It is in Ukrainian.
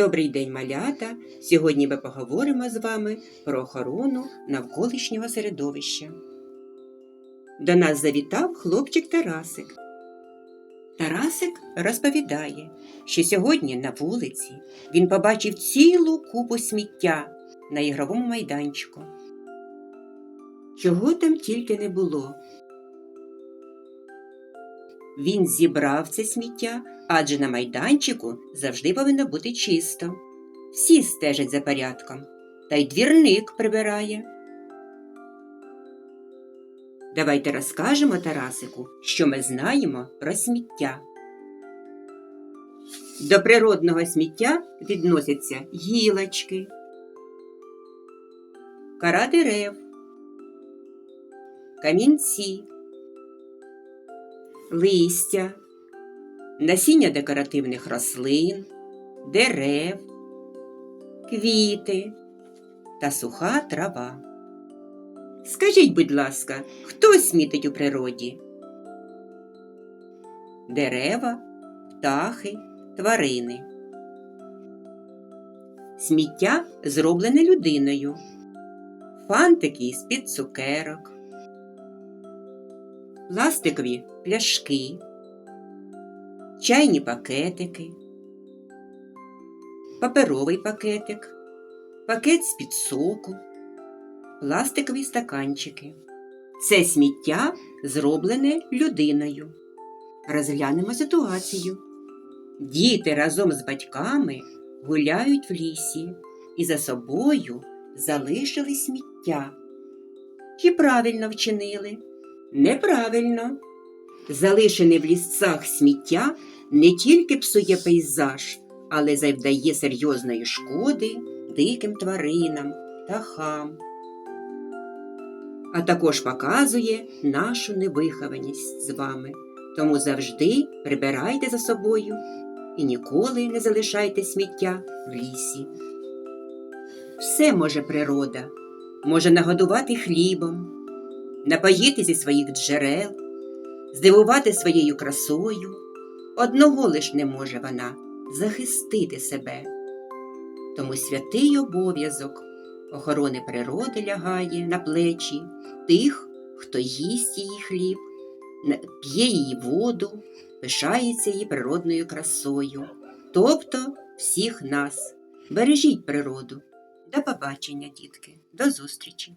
Добрий день, малята! Сьогодні ми поговоримо з вами про охорону навколишнього середовища. До нас завітав хлопчик Тарасик. Тарасик розповідає, що сьогодні на вулиці він побачив цілу купу сміття на ігровому майданчику. Чого там тільки не було. Він зібрав це сміття, адже на майданчику завжди повинно бути чисто. Всі стежать за порядком, та й двірник прибирає. Давайте розкажемо Тарасику, що ми знаємо про сміття. До природного сміття відносяться гілочки, кара дерев, камінці, листя, насіння декоративних рослин, дерев, квіти та суха трава. Скажіть, будь ласка, хто смітить у природі? Дерева, птахи, тварини. Сміття зроблене людиною. Фантики з-під цукерок, пластикові пляшки, чайні пакетики, паперовий пакетик, пакет з-під соку, пластикові стаканчики. Це сміття зроблене людиною. Розглянемо ситуацію. Діти разом з батьками гуляють в лісі і за собою залишили сміття. Чи правильно вчинили? Неправильно. Залишене в лісцях сміття не тільки псує пейзаж, але завдає серйозної шкоди диким тваринам, птахам. А також показує нашу невихованість з вами. Тому завжди прибирайте за собою і ніколи не залишайте сміття в лісі. Все може природа, може нагодувати хлібом, напоїти зі своїх джерел, здивувати своєю красою. Одного лиш не може вона захистити себе. Тому святий обов'язок охорони природи лягає на плечі тих, хто їсть її хліб, п'є її воду, пишається її природною красою, тобто всіх нас. Бережіть природу. До побачення, дітки, до зустрічі!